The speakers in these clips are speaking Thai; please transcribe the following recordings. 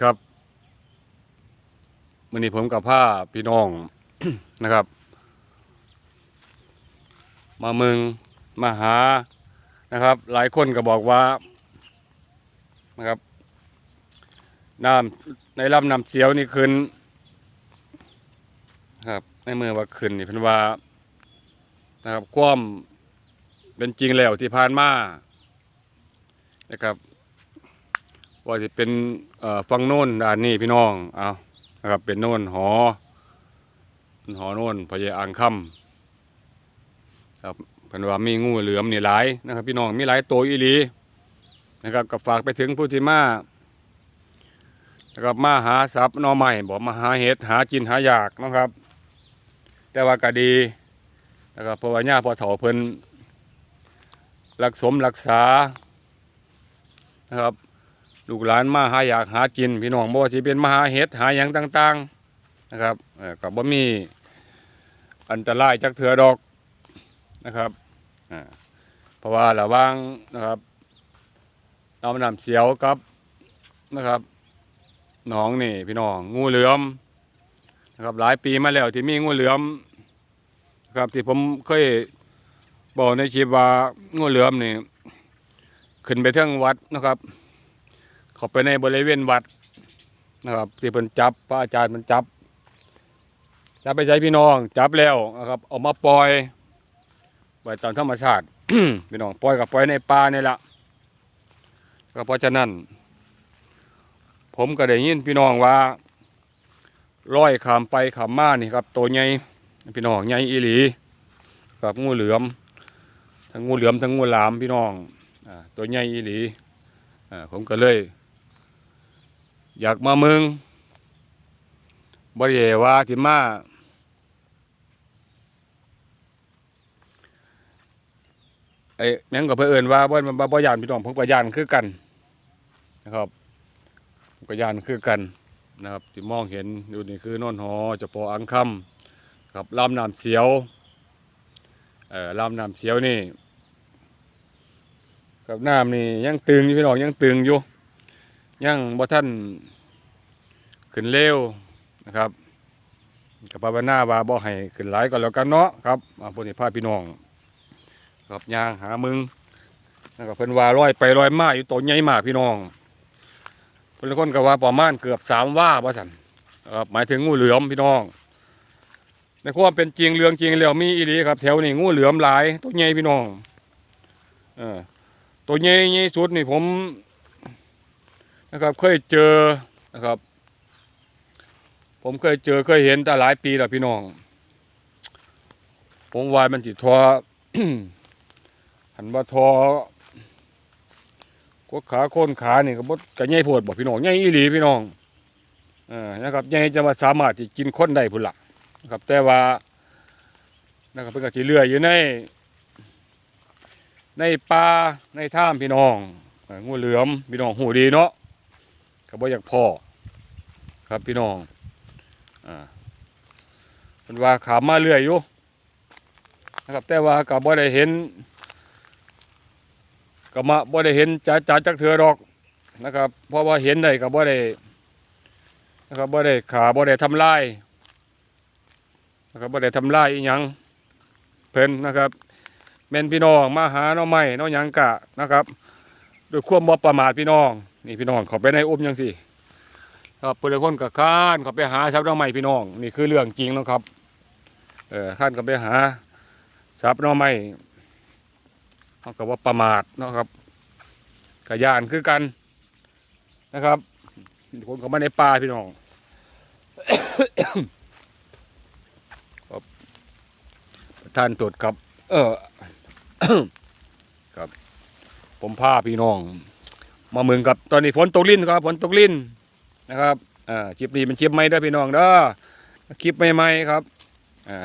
ครับวันนี้ผมกับผ้าพี่น้อง นะครับ มาเมืองมาหานะครับ หลายคนก็บอกว่านะครับน้ำในลำน้ำเสียวนี่ขึ้นนะครับในเมื่อว่าขึ้นนี่เพิ่นว่านะครับความเป็นจริงแล้วที่ผ่านมานะครับ ว่าจะเป็นเอ่อฟังโน่นด้านนี้พี่น้องเอานะครับเป็นโน่นหอหอโน่นพญาอ่างคำครับเพันว่ามีงูเหลือมนี่หลายนะครับ พี่น้องมีหลายตัวอีหลีนะครับก็ฝากไปถึงผู้ที่มานะครับมาหาทรัพย์นอใหม่บอกมาหาเห็ดหากินหาอยากนะครับ แต่ว่าก็ดีนะครับเพราะว่าญาพอเถาเพิ่นรักสมรักษานะครับ ลูกหลานมาหาอยากหากิน พี่น้องบ่ว่าสิเป็นมาหาเห็ดหาหยังต่างๆนะครับก็บ่มีอันตรายจักเถือดอกนะครับเพราะว่าระว่างนะครับน้ำน้ำเสียวกับนะครับหนองนี่พี่น้องงูเหลือมนะครับหลายปีมาแล้วที่มีงูเหลือมนะครับที่ผมเคยบอกในคลิปว่างูเหลือมนี่ขึ้นไปเทิงวัดนะครับ เข้าไปในบริเวณวัดนะครับที่เพิ่นจับพระอาจารย์มันจับจับไปใช้พี่น้องจับแล้วนะครับเอามาปล่อยไว้ตามธรรมชาติพี่น้องปล่อยกับปล่อยในป่านี่แหละก็เพราะฉะนั้น ผมก็ได้ยินพี่น้องว่าร้อยขามไปขามมานี่ครับตัวใหญ่พี่น้องใหญ่อีหลีกับงูเหลือม ทั้งงูเหลือมทั้งงูหลามพี่น้องอตัวใหญ่อีหลีผมก็เลย อยากมาเมืองบ่ได้ว่าสิมาไอ้แม่งก็เพิ่อนว่าบ่บ่บ่บ่ยานพี่น้องผมก็ยานคือกันนะครับผมก็ยานคือกันนะครับที่มองเห็นอยู่นี่คือโนนหอเจะปออังคำครับลำน้ำเสียวเอ่อลำน้ำเสียวนี่กับน้ำนี่ยังตึงอยู่พี่น้องยังตึงอยู่ยังบ่ท่าน ขึ้นเร็วนะครับกับภาวนาว่าบ่ให้ขึ้นหลายก็แล้วกันเนาะครับมาพวกนี้พาพี่น้องครับยางหามึงนะครับเพิ่นว่าร้อยไปร้อยมาอยู่ตัวใหญ่มากพี่น้องเพิ่นคนก็ว่าประมาณเกือบสามว่าว่สันครับหมายถึงงูเหลือมพี่น้อง ในความเป็นจริงเรื่องจริงแล้วมีอีหลีครับ แถวนี้งูเหลือมหลายตัวใหญ่พี่น้องเออตัวใหญ่ใหญ่สุดนี่ผมนะครับเคยเจอนะครับ ผมเคยเจอเคยเห็นแต่หลายปีแล้วพี่น้อง ผมวายมันจิทอหันว่าทอกดขาโค่นขานี่ก็บดกระใหญ่โพดบอกพี่น้องใหญ่อีหลีพี่น้องเออนะครับใหญ่จะมาสามารถที่กินคนได้พุ่นละนะครับ แต่ว่านะครับเพิ่นก็สิเลื่อยอยู่ใน ในป่าในถ้ำพี่น้องงูเหลือมพี่น้องหูดีเนาะก็บ่อยากพ่อครับพี่น้อง อ่าเป็นว่าขามมาเรื่อยอยู่นะครับแต่ว่าก็บ่ได้เห็นก็มาบ่ได้เห็นจ้าจ้าจักเถือดอกนะครับ เพราะว่าเห็นได้ก็บ่ได้นะครับบ่ได้ขาบ่ได้ทำลายนะครับบ่ได้ทำลายอีหยังเพิ่นนะครับแม่นพี่น้องมาหาน้องใหม่น้องหยังกะนะครับด้วยความบ่ประมาทพี่น้อง นี่พี่น้องขาไปในอุ้มยังสิ ครับเพื่อนคนกับข้านเขาไปหาทรัพย์น้องใหม่พี่น้อง นี่คือเรื่องจริงนะครับ เออข้านก็ไปหาทรัพย์น้องใหม่เขาก็ว่าประมาทเนาะครับกระยานคือกันนะครับ คนเขามาในป่าพี่น้องครับท่านตรวจครับ เออครับ ผมพาพี่น้อง มาเมืองกับตอนนี้ฝนตกลิ้นครับฝนตกลิ้น นะครับอ่าคลิปนี้เป็นคลิปใหม่เด้พี่น้องเด้อคลิปใหม่ๆครับอ่า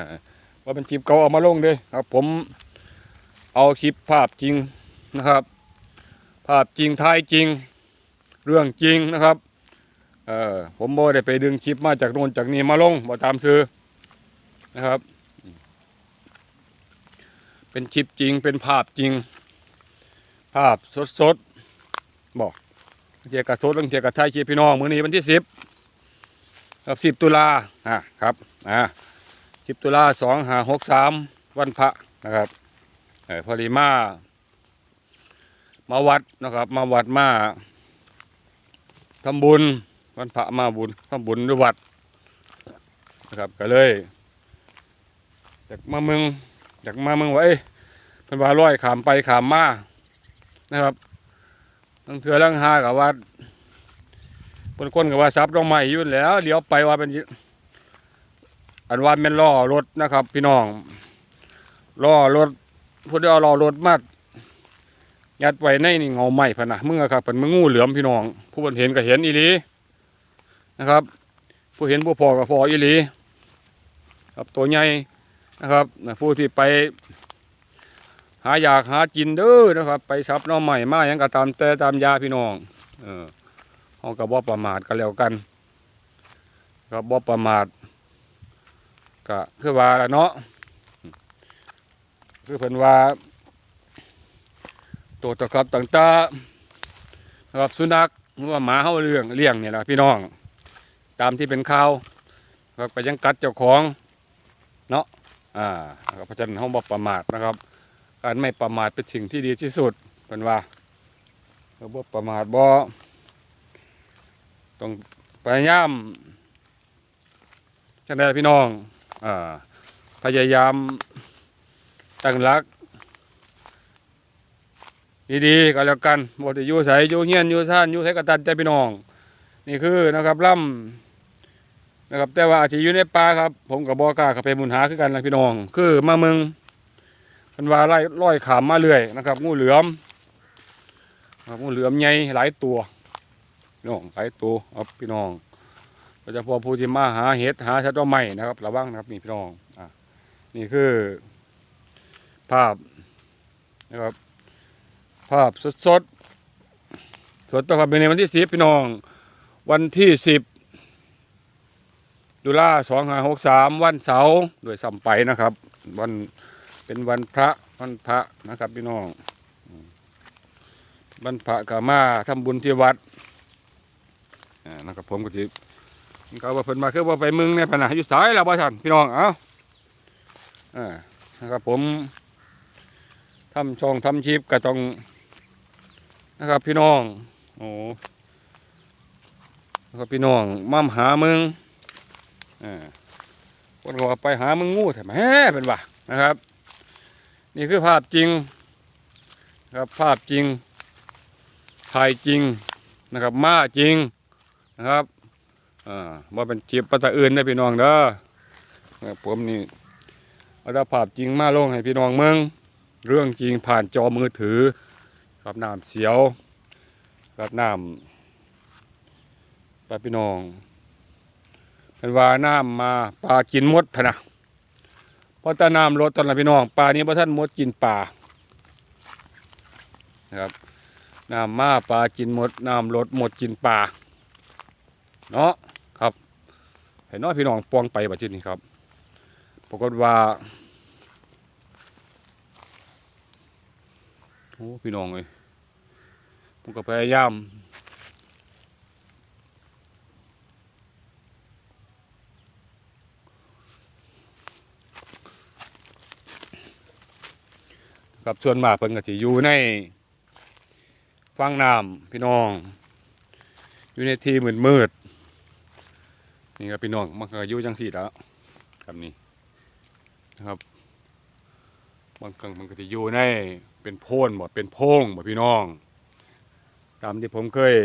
ว่าเป็นคลิปเก่าเอามาลงเด้อครับ ผมเอาคลิปภาพจริงนะครับ ภาพจริงถ่ายจริง เรื่องจริงนะครับเออผมโบ่ได้ไปดึงคลิปมาจากโน่นจากนี้มาลงบ่ตามซื้อนะครับ เป็นคลิปจริงเป็นภาพจริง ภาพสดๆบอก เทียกระโซดเรื่องเทียกระไทยชีพี่น้องมื้อนี้วันที่สิบครับสิบตุลาอะครับอ่าสิบตุลาสองห้าหกสามวันพระนะครับเออพอดีมามาวัดนะครับ มาวัดมาทำบุญวันพระมาบุญทำบุญด้วยวัดนะครับก็เลยอยากมาเมืองอยากมาเมืองว่าเอ้ยเพิ่นว่าร้อยขามไปขามมานะครับ ตั้งเถื่อลังหากับว่าคนคนกับว่าซับดอกไม้อยู่นแล้วเลี้ยวไปว่าเป็นอันว่าเป็นล้อรถนะครับ พี่น้องล้อรถพูดเอาล้อรถมายัดไว้ในนี่เงาไม้พนะมึงอครับเป็นมึงงูเหลือมพี่น้อง ผู้คนเห็นก็เห็นอีลีนะครับ ผู้เห็นผู้พอก็พออีลีครับตัวใหญ่นะครับนะผู้ที่ไปาอยากหากินเด้อนะครับ ไปซับน้อใหม่มาหยังก็ตามแต่ตามยาพี่น้องเออเฮาก็บ่ประมาทกันแล้วกันก็บ่ประมาทก็คือว่าละเนาะคือเพิ่นว่าตัวตะกับต่างๆนะครับสุนัขหรือว่าหมาเฮาเลี้ยงเลี้ยงเนี่ยล่ะพี่น้อง ตามที่เป็นข่าวครับก็ยังกัดเจ้าของเนาะอ่าเพราะฉะนั้นเฮาบ่ประมาทนะครับ การไม่ประมาทเป็นสิ่งที่ดีที่สุดเป็นว่าเราบ่ประมาทบ่ต้องพยายามจังไดพี่น้องอพยายามตั้งหลักดีๆก็แล้วกันบ่ได้อยู่ไสอยู่เฮียนอยู่ซ่านอยู่ไสก็ตัดใจพี่น้อง นี่คือนะครับล่ำนะครับแต่ว่าอาจจะอยู่ในป่าครับ ผมกับบอกล้าเข้าไปมุนหาคือกันนะพี่น้อง คือมาเมือง มันว่าไล่ร้อยขามมาเรื่อยนะครับ งูเหลือมนะครับงูเหลือมใหญ่หลายตัวน้องหลายตัวครับพี่น้องโดยเฉพาะผู้ที่มาหาเห็ดหาชัดว่าใหม่นะครับระวังนะครับนี่พี่น้องอะนี่คือ ภาพนะครับ ภาพสดสดสดต่อครับเป็นในวันที่สิบพี่น้อง วันที่สิบตุลาสองห้าหกสามวันเสาร์โดยสัมไปนะครับ วัน เป็นวันพระวันพระนะครับพี่น้องวันพระกามาทำบุญที่วัดนะครับผมก็จิเขาว่าเพิ่นมาคือว่าไปมึงในพนะอยู่สายแล้วบ่ท่านพี่น้องเอ้านะครับผมทำช่องทำชีพก็ต้องนะครับพี่น้องโอ้นะครับพี่น้องมั่มหามึงอ่าคนก็ว่าไปหามึงงูแต่แม่เป็นว่านะครับ นี่คือภาพจริงครับภาพจริงถ่ายจริงนะครับมาจริงนะครับอ่าว่าเป็นจีบปัตตาอื่นได้พี่น้องเด้อผมนี่เอาแต่ภาพจริงมาลงให้พี่น้องเมืองเรื่องจริงผ่านจอมือถือกับน้ำเสียวกับน้ำปลาพี่น้องเป็นว่าน้ำมาปลากินมดพนะ พระแตาน้ำลดตอนละพี่น้องปลานี้พระท่านมดกินปลานะครับน้ำมาปลากินหมดน้ำลดหมดกินปลาเนาะครับเห็นน้อยพี่น้องปองไปบัดนี้ครับปรากฏว่าโอ้พี่น้องเลยผมก็พยายาม ครับส่วนมากเพิ่นก็สิอยู่ในฟังน้ำพี่น้อง อยู่ในที่มืดมืดๆนี่ครับพี่น้องมันก็อยู่จังสี่แล้วครับนี่นะครับบางครั้งมันก็จะอยู่ในเป็นโพนบ่เป็นโพงบ่พี่น้อง ตามที่ผมเคย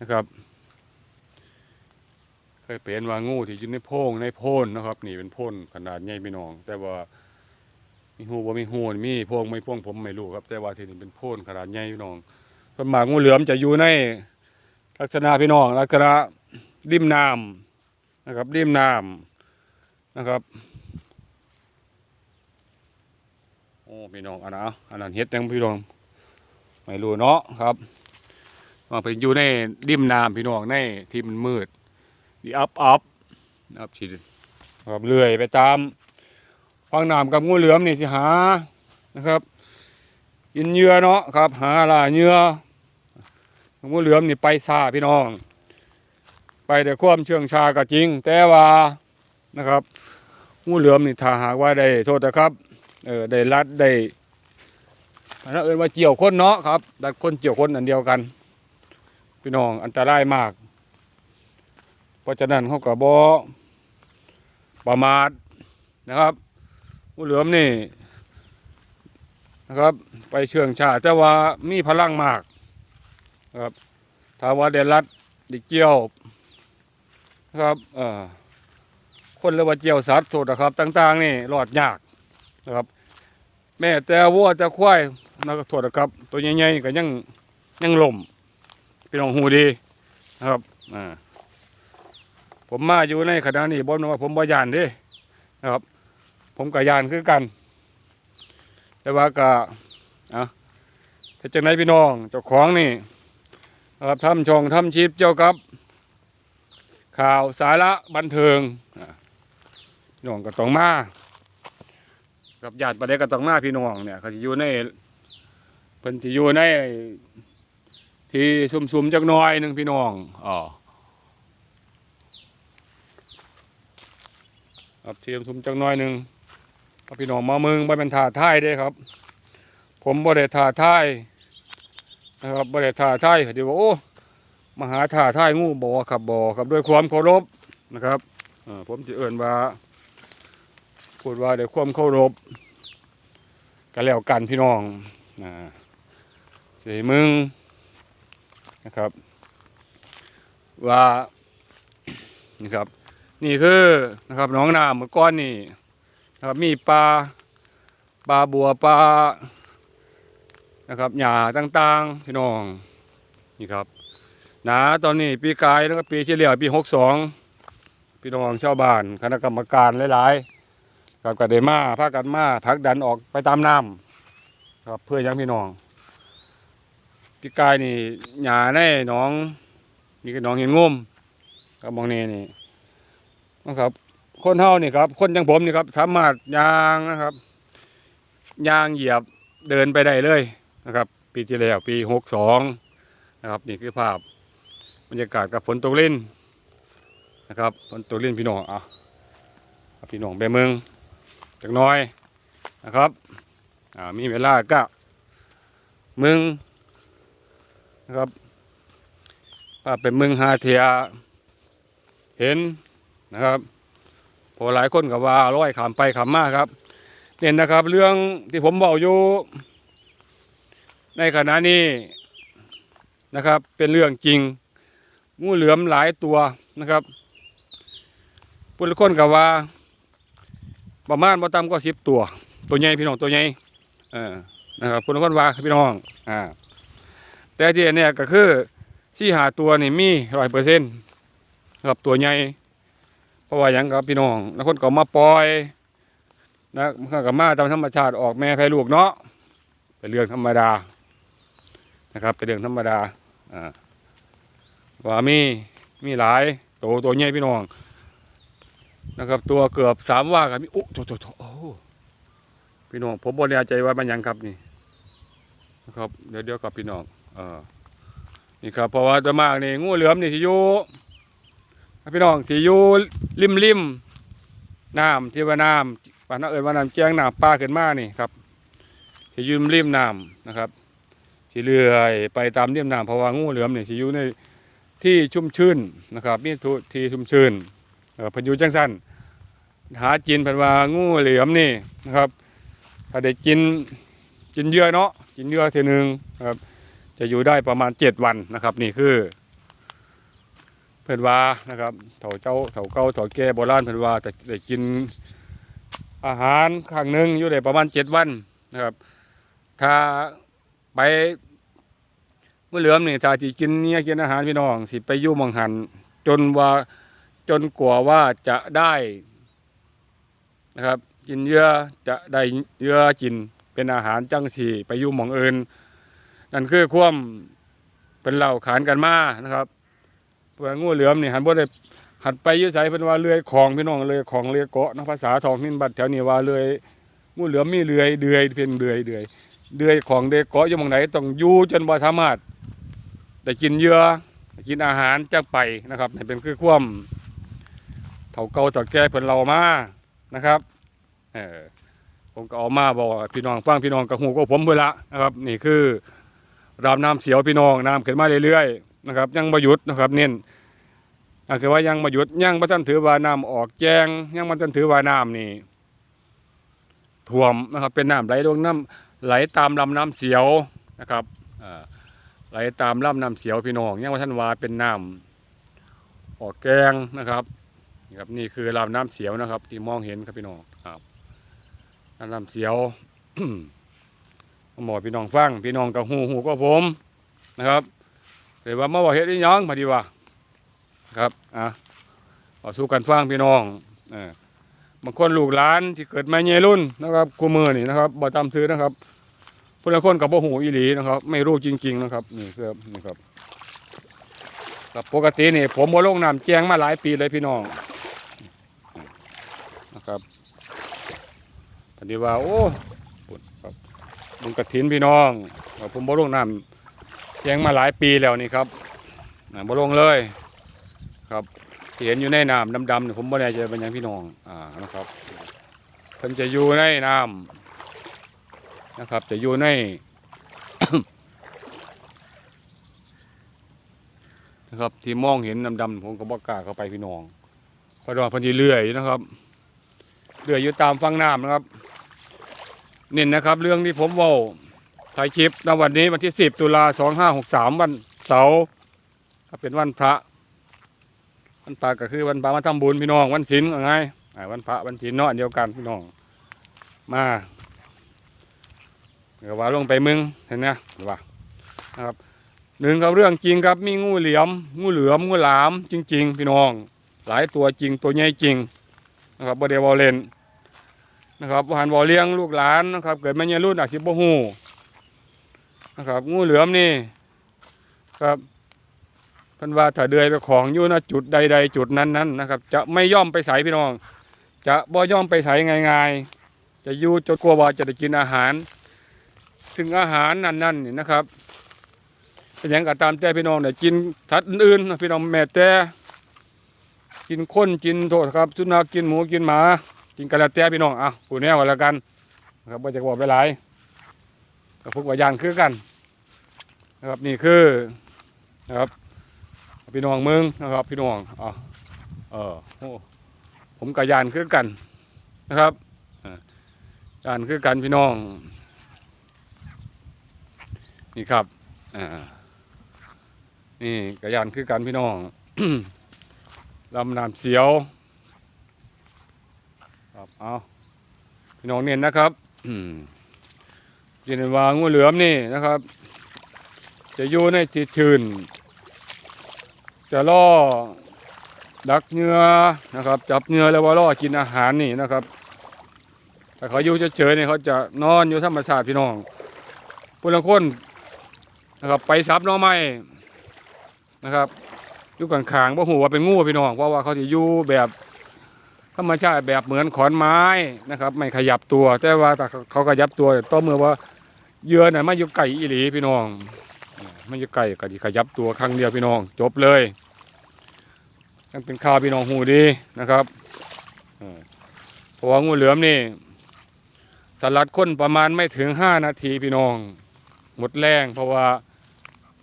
นะครับ เคยเป็นว่างูที่อยู่ในโพงในโพนนะครับ นี่เป็นโพนขนาดใหญ่พี่น้อง แต่ว่า มีหูบ่มีหูนี่มีพวงไม่พวงผมไม่รู้ครับ แต่ว่าที่นี่เป็นโพนขนาดใหญ่พี่น้องส่วนมากงูเหลือมจะอยู่ในลักษณะพี่น้องลักษณะริมน้ำนะครับริมน้ำนะครับโอ้พี่น้องอันนะอันนั้นเฮ็ดยังพี่น้องไม่รู้เนาะครับมาไปอยู่ในริมน้ำพี่น้องในที่มันมืดดีอัพอัพนะครับฉีดครับเลื่อยไปตาม ฟังน้ำกับงูเหลือมนี่สิหานะครับ กินเยื่อเนาะครับ หาล่าเยื่องูเหลือมนี่ไปซาพี่น้อง ไปแต่ความเชื่องชาก็จริง แต่ว่านะครับงูเหลือมนี่ถ้าหากว่าได้โทษนะครับเออได้รัดได้อันนั้นเอินว่าเจียวคนเนาะครับรัดคนเจียวคนอันเดียวกัน พี่น้องอันตรายมาก เพราะฉะนั้นเขาก็บอประมาทนะครับ งูเหลือมนี่นะครับ ไปเชื่องชาแต่ว่ามีพลังมากนะครับถ้าว่าได้รัดได้เกี่ยวนะครับเอ่อคนเรียกว่าเจียวสัตว์สดนะครับ ต่าง ๆ นี่รอดยากนะครับ แม่แต่วัวแต่ควายนะครับโทษนะครับ ตัวใหญ่ๆก็ยังยังล่มพี่น้องหูดีนะครับอ่าผมมาอยู่ในขณะนี้บนว่าผมบ่ยานดินะครับ ผมกับยานคือกัน แต่ว่าก็อะเป็นจังไดพี่น้องเจ้าของนี่ครับทำช่องทำชิปเจ้ากับ ข่าวสาระบันเทิงพี่น้องก็ต้องมากับญาติประเดก็ต้องมาพี่น้องเนี่ยเขาจะอยู่ในเพิ่นสิอยู่ในที่ซุ่มๆจักหน้อยหนึ่งพี่น้องอ๋อครับที่ซุ่มๆจักหน้อยหนึ่ง พี่น้องมาเมืองบ่เป็นท่าท้ายเด้ครับ ผมบ่ได้ท่าท้ายนะครับบ่ได้ท่าท้ายเดี๋ยวว่าโอ้มาหาท่าท้ายงูบ่ครับบ่ครับด้วยความเคารพนะครับผมจะเอิ่นว่าพูดว่าด้วยความเคารพก็แล้วกันพี่น้องนะสีมึงนะครับ ว่านี่ครับ นี่คือนะครับน้องนาเมื่อก่อนนี่ นะครับมีปลาปลาบัวปลานะครับหญ้าต่างๆพี่น้องนี่ครับหนาตอนนี้ปีกายแล้วก็ปีที่แล้วปีหกสองพี่น้องชาวบ้านคณะกรรมการหลายๆครับก็ได้มาพากันมาพักดันออกไปตามน้ำครับเพื่อยังพี่น้องพี่กายนี่หยาในหน้องนี่ก็หน้องเห็นงุ่มครับมองนี่นี่นะครับ คนเฮานี่ครับ คนอย่างผมนี่ครับ สามารถยางนะครับยางเหยียบเดินไปได้เลยนะครับ ปีที่แล้วปีหกสองนะครับ นี่คือภาพบรรยากาศกับฝนตกลิ่นนะครับฝนตกลิ่นพี่น้องอะเอาพี่น้องไปเมืองจักน้อยนะครับอ่ามีเวลาก็มึงนะครับว่าเป็นมึงหาเทียเห็นนะครับ พอหลายคนก็ว่าร้อยขามไปขามมาครับเนี่ยนะครับ เรื่องที่ผมบอกอยู่ ในขณะนี้นะครับ เป็นเรื่องจริงงูเหลือมหลายตัวนะครับผู้ละคนก็ว่า ประมาณบ่ต่ำก็สิบตัว ตัวใหญ่พี่น้องตัวใหญ่เออนะครับคนคนว่าพี่น้องอ่าแต่ที่เนี่ยก็คือสี่หาตัวนี่มีร้อยเปอร์เซ็นต์ครับตัวใหญ่ ราะว่ายังครับพี่น้องแล้วคนก็มาปล่อยนะมันก็มาตามธรรมชาติออกแม่แพร่ลูกเนาะเป็นเรื่องธรรมดานะครับเป็นเรื่องธรรมดาอ่าว่ามีมีหลายตัวตัวใหญ่พี่น้องนะครับ ตัวเกือบสามว่ากันมีโอ้โถโถโถโอ้พี่น้องผมบริยาใจว่ามันยังครับนี่นะครับเดี๋ยวเดี๋ยวกับพี่น้องเออนี่ครับเพราะว่าตัวมากนี่งูเหลือมนี่สิอยู่ พี่น้องสิอยู่ริมริมน้ำที่ว่าน้ำป่านนักเอิญว่าน้ำแจ้งน้ำปลาขึ้นมานี่ครับสิอยืมริมน้ำนะครับสิเลื่อยไปตามริมน้ำเพราะว่างูเหลือมเนี่ยสิอยู่ในที่ชุ่มชื้นนะครับมีทุที่ชุ่มชื้นอ่อเพนยูจังสันหากินพันว่างูเหลือมนี่นะครับ ถ้าได้กินกินเยื่อเนาะกินเยื่อเทีนึงครับจะอยู่ได้ประมาณเจ็ดวันนะครับ นี่คือ เพื่อนว่านะครับเถาเจ้าเถาเก้าเถาแก่โบราณเพื่อนว่าแต่ได้กินอาหารครั้งหนึ่งอยู่ได้ประมาณเจ็ดวันนะครับ ถ้าไปเมื่อเหลือมนี่ถ้าที่กินเนี่ยกินอาหารพี่น้อง สิไปยู่มองหันจนว่าจนกว่าว่าจะได้นะครับ กินเยื่อจะได้เยื่อกินเป็นอาหารจังสีไปยู่มองเอื่นนั่นคือความเป็นเหล่าขานกันมานะครับ เพื่องูเหลือมนี่หันบ่ได้หัดไปยื้อใสเป็นว่าเลื่อยของพี่น้องเลื่อยของเลื่อยเกาะนะภาษาทองถิ่นบัดแถวนี้ว่าเลื่อยงูเหลือมมีเลื่อยเดือยเพียงเดือยเดือยเดือยของเดือยเกาะอยู่มองไหนต้องอยู่จนบ่สามารถได้กินเยื่อกินอาหารจากไปนะครับนี่เป็นคือความเฒ่าเก่าเฒ่าแก่เพิ่นเรามานะครับเออผมก็เอามาบอกพี่น้องฟังพี่น้องกับหูก็ผมเพิ่นละนะครับ นี่คือรามน้ำเสียวพี่น้องน้ำขึ้นมาเรื่อยๆ นะครับยังบ่หยุดนะครับเน้นอ่าคือว่ายังบ่หยุดยังบ่ทันถือว่าน้ำออกแจงยังบ่ทันถือว่าน้ำนี่ท่วมนะครับเป็นน้ำไหลลงน้ำไหลตามลำน้ำเสียวนะครับไหลตามลำน้ำเสียวพี่น้องยังว่าท่านว่าเป็นน้ำออกแกงนะครับนี่ครับนี่คือลำน้ำเสียวนะครับ ที่มองเห็นครับพี่น้องครับลำน้ำเสียวหมอพี่น้องฟังพี่น้องกับหูหูก็ผมนะครับ แต่ว่ามาว่าเฮ็ดอีหยังพอดีว่าครับอะเอาสู้กันฟังพี่น้องเออบางคนลูกหลานที่เกิดมาเยรุ่นนะครับกูมือนี่นะครับบ่จำซื้อนะครับผู้ละคนกับบ่หูอีหลีนะครับ ไม่รู้จริง ๆ นะครับนี่คือนี่ครับครับปกตินี่ผมบ่ลงน้ำแจงมาหลายปีเลยพี่น้องนะครับพอดีว่าโอ้ครับบุญกระถินพี่น้องผมบ่ลงน้ำ แจงมาหลายปีแล้วนี่ครับบ่ลงเลยครับเห็นอยู่ในน้ำดำๆเนี่ยผมบ่แน่ใจเป็นยังพี่น้องอ่านะครับเพิ่นจะอยู่ในน้ำนะครับ จะอยู่ในนะครับที่มองเห็นดำๆผมก็บอกกล้าเข้าไปพี่น้องเพราะว่าพันธีเลื่อยนะครับเลื่อยอยู่ตามฟังน้ำนะครับ เน้นนะครับ เรื่องที่ผมว่า ถ่ายคลิปในวันนี้วันที่ 10 ตุลา 2563 วันเสาร์เป็นวันพระ วันพระก็คือวันพระมาทำบุญพี่น้องวันศีลว่าไงอ่าวันพระวันศีลเนาะอันเดียวกันพี่น้อง มาเดี๋ยวว่าลงไปมึงเห็นไหมหรือว่านะครับหนึ่งครับเรื่องจริงครับมีงูเหลี่ยม งูเหลือมงูหลามจริง ๆ พี่น้อง หลายตัวจริงตัวใหญ่จริงนะครับบ่ได้วอลเลนนะครับบ่หันวอเลี้ยงลูกหลานนะครับเกิดมาเนี่ยรุ่นอาจสิบ่ฮู้ นะครับ งูเหลือมนี่ครับพันว่าถ้าเดือยไปของอยู่ณจุดใด ๆ จุดนั้นๆนะครับ จะไม่ย่อมไปใส่พี่น้อง จะบ่ย่อมไปใส่ง่ายๆ จะอยู่จนกลัวว่าจะได้กินอาหาร ซึ่งอาหารนั่นๆนี่นะครับเป็นอย่างก็ตามแต่พี่น้องเนี่ยกินสัตว์อื่นๆพี่น้องแม่แต่กินคนกินโทษครับสุนัขกินหมูกินหมา กินกระแตพี่น้องอะผู้แน่กันแล้วกัน ครับบ่จะบอกไปหลาย กับพวกวายานคือกันนะครับนี่คือนะครับพี่น้องเมืองนะครับพี่น้องอะเออโอ้ผมกับยานคือกันนะครับอ่ายานคือกันพี่น้อง นี่ครับอ่านี่กระยานคือกันพี่น้องลำน้ำเสียวครับเอาพี่น้องเน้นนะครับ อืมยินดีว่างูเหลือมนี่นะครับ จะอยู่ในที่ชื้นจะล่อดักเหงื่อนะครับ จับเหงื่อแล้วว่าล่อกินอาหารนี่นะครับแต่เขาอยู่เฉยๆเนี่ยเขาจะนอนอยู่ธรรมชาติพี่น้องผู้ละคนนะครับ ไปซับน้องไม้นะครับอยู่กันขางๆบ่หูว่าเป็นงูพี่น้องเพราะว่าเขาจะอยู่แบบธรรมชาติแบบเหมือนขอนไม้นะครับ ไม่ขยับตัว แต่ว่าถ้าเขาขยับตัวต่อเมื่อว่า เยื่อน่ะมาอยู่ไก่อีหลีพี่น้องมาอยู่ไก่ก็สิขยับตัวครั้งเดียวพี่น้อง จบเลยยังเป็นข่าวพี่น้องหูดีนะครับเพราะว่างูเหลือมนี่ตลัดค้นประมาณไม่ถึงห้านาทีพี่น้อง หมดแรงเพราะว่า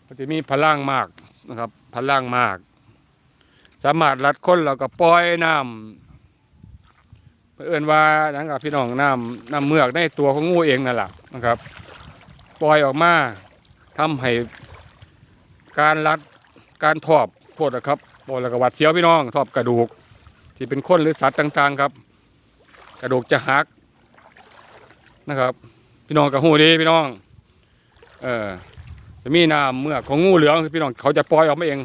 มันจะมีพลังมากนะครับพลังมาก สามารถรัดค้นแล้วก็ปล่อยน้ำเพื่อนว่าอย่างกับพี่น้องน้ำน้ำเมือกในตัวของงูเองนั่นแหละนะครับ ปล่อยออกมาทำให้การรัดการทอบโทษนะครับบอกแล้วก็หวัดเสียวพี่น้องทอบกระดูก ที่เป็นคนหรือสัตว์ต่างๆครับ กระดูกจะหักนะครับ พี่น้องกับหูดีพี่น้องเออจะมีน้ำเมื่อของงูเหลืองพี่น้องเขาจะปล่อยออกมาเอง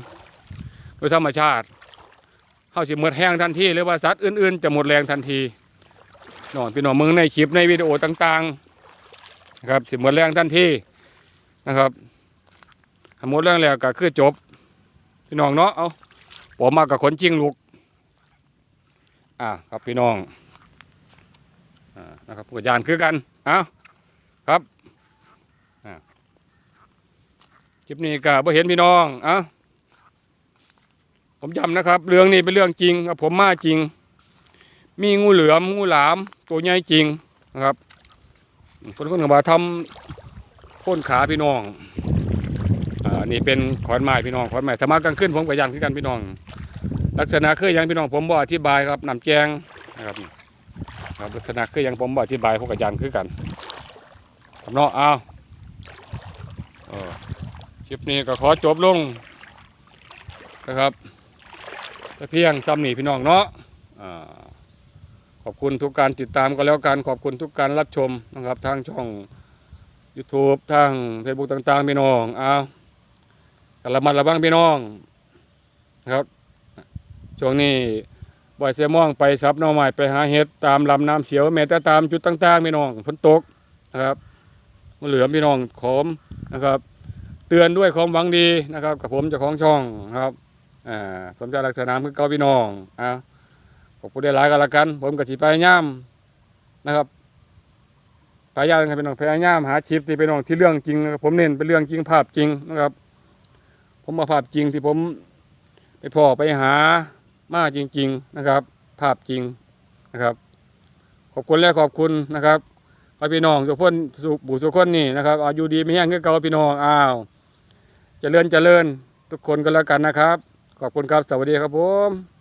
โดยธรรมชาติเขาสิหมดแห้งทันทีหรือว่าสัตว์อื่นๆ จะหมดแรงทันทีนอนพี่น้องมึงในคลิปในวิดีโอต่างๆ นะครับสิหมดแรงทันที่นะครับหมดแรงแล้วก็คือจบพี่น้องเนาะเอาผมมากับขนจริงลูกอ่าครับพี่น้องอ่านะครับพวกยานคือกันเอาครับอคลิปนี้ก็บ่เห็นพี่น้องอะผมย้ำนะครับ เรื่องนี้เป็นเรื่องจริงครับผมมาจริง มีงูเหลือมงูหลามตัวใหญ่จริงนะครับ คนคนก็มาทำโค่นขาพี่น้องอ่านี่เป็นขอนไม้พี่น้องขอนไม้สามากลางขึ้นผมกับยังคือกันพี่น้อง ลักษณะคือหยังพี่น้องผมบ่อธิบายครับน้ำแกงนะครับครับลักษณะคือหยังผมบ่อธิบายผมกับยันคือกันครับเนาะเอาคลิปนี้ก็ขอจบลงนะครับเพียงซ้ำนี่พี่น้องเนาะอ่า ขอบคุณทุกการติดตามก็แล้วกันขอบคุณทุกการรับชมนะครับทางช่อง YouTube ทาง Facebook ต่างๆพี่น้องเอากระมัดระวังพี่น้องนะครับช่วงนี้บ่อยเสียม่องไปซับน่อไม้ไปหาเห็ดตามลำน้ำเสียวแม้แต่ตามจุดต่างๆพี่น้องฝนตกนะครับมาเหลือพี่น้องขอมนะครับ เตือนด้วยความหวังดีนะครับ กับผมเจ้าของช่องนะครับอ่าสมใจลักษณะคือเก่าพี่น้องอ่า ขอบคุณได้หลายกันละกัน ผมกับสิพยายามนะครับพยายามให้พี่น้องพยายามหาชิปที่พี่น้องที่เรื่องจริงนะครับผมเน้นเป็นเรื่องจริงภาพจริงนะครับ ผมมาภาพจริงที่ผมไปพ่อไปหามาจริง ๆนะครับ ภาพจริงนะครับ ขอบคุณและขอบคุณนะครับขอให้พี่น้องสุขคนสุบุสุขคนนี่นะครับอายุดีไม่แห้งคือเก่าพี่น้องอ้าวจเจริญเจริญทุกคนก็แล้วกันนะครับ ขอบคุณครับสวัสดีครับผม